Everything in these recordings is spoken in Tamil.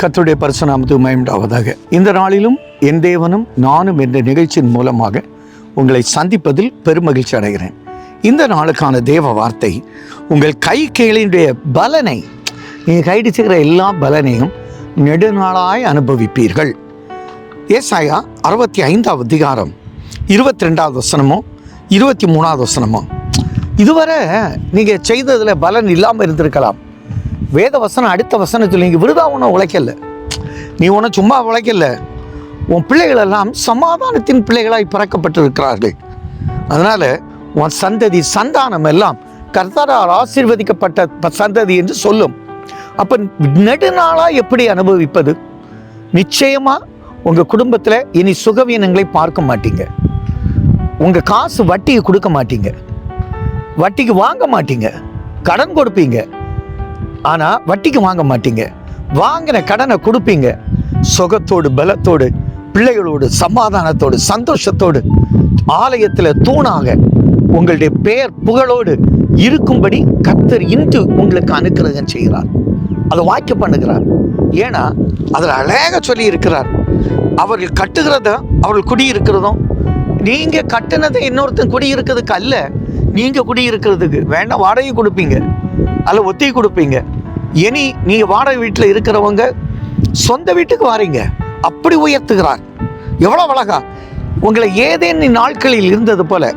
கத்துடைய பரிசுநாமத்து மயமுண்டாவதாக இந்த நாளிலும் என் தேவனும் நானும் என்ற நிகழ்ச்சியின் மூலமாக உங்களை சந்திப்பதில் பெருமகிழ்ச்சி அடைகிறேன். இந்த நாளுக்கான தேவ வார்த்தை உங்கள் கை கீழினுடைய பலனை நீங்கள் கைடிச்சுக்கிற எல்லா பலனையும் நெடுநாளாய் அனுபவிப்பீர்கள். ஏசாயா அறுபத்தி ஐந்தாவது அதிகாரம் இருபத்தி ரெண்டாவது வசனமோ இருபத்தி மூணாவது வசனமோ. இதுவரை நீங்கள் செய்ததில் பலன் இல்லாமல் இருந்திருக்கலாம். வேத வசனம் அடுத்த வசனத்தில் நீங்கள் விருதா ஒன்றும் உழைக்கல. நீ ஒன்றும் சும்மா உழைக்கல. உன் பிள்ளைகள் எல்லாம் சமாதானத்தின் பிள்ளைகளாய் பிறக்கப்பட்டிருக்கிறார்கள். அதனால் உன் சந்ததி சந்தானம் எல்லாம் கர்த்தரால் ஆசீர்வதிக்கப்பட்ட சந்ததி என்று சொல்லும். அப்போ நெடுநாளாக எப்படி அனுபவிப்பது? நிச்சயமாக உங்கள் குடும்பத்தில் இனி சுகவீனங்களை பார்க்க மாட்டீங்க. உங்கள் காசு வட்டிக்கு கொடுக்க மாட்டீங்க. வட்டிக்கு வாங்க மாட்டீங்க. கடன் கொடுப்பீங்க. ஆனால் வட்டிக்கு வாங்க மாட்டீங்க. வாங்கின கடனை கொடுப்பீங்க. சுகத்தோடு பலத்தோடு பிள்ளைகளோடு சமாதானத்தோடு சந்தோஷத்தோடு ஆலயத்தில் தூணாக உங்களுடைய பெயர் புகழோடு இருக்கும்படி கத்தர் இன்று உங்களுக்கு அனுக்கிரகம் செய்கிறார். அதை வாய்க்க பண்ணுகிறார். ஏன்னா அதில் அழகாக சொல்லி இருக்கிறார் அவர்கள் கட்டுகிறத அவர்கள் குடியிருக்கிறதும் நீங்கள் கட்டினதை இன்னொருத்தன் குடியிருக்கிறதுக்கு அல்ல. நீங்கள் குடியிருக்கிறதுக்கு வேண்டாம் வாடகை கொடுப்பீங்க. அல்ல ஒத்தி கொடுப்பீங்க. இனி நீங்க வாடகை வீட்டில் இருக்கிறவங்க சொந்த வீட்டுக்கு வாரீங்க. அப்படி உயர்த்துகிறார். எவ்வளவு அழகா. உங்களை ஏதேனும் நாட்களில் இருந்தது போல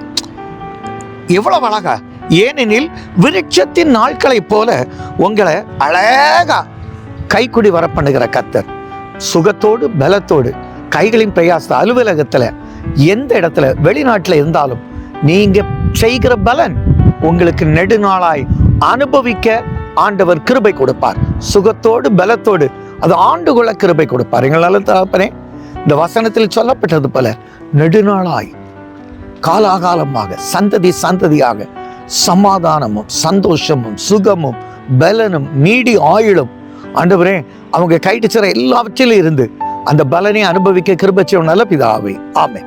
எவ்வளவு அழகா. ஏனெனில் விருட்சத்தின் நாட்களைப் போல உங்களை அழகா கைக்குடி வர பண்ணுகிற கத்தர் சுகத்தோடு பலத்தோடு கைகளின் பிரயாச அலுவலகத்துல எந்த இடத்துல வெளிநாட்டில் இருந்தாலும் நீங்க செய்கிற பலன் உங்களுக்கு நெடுநாளாய் அனுபவிக்க ஆண்டவர் கிருபை கொடுப்பார். சுகத்தோடு பலத்தோடு. அது ஆண்டுகொள்ள கிருபை கொடுப்பார். எங்களால் தகப்பனே இந்த வசனத்தில் சொல்லப்பட்டது போல நெடுநாளாய் காலாகாலமாக சந்ததி சந்ததியாக சமாதானமும் சந்தோஷமும் சுகமும் பலனும் நீடி ஆயுளும். ஆண்டவரே அவங்க கைட்டு சிற எல்லாவற்றிலும் இருந்து அந்த பலனை அனுபவிக்க கிருபச்சியம் நல்ல பிதாவே. ஆமே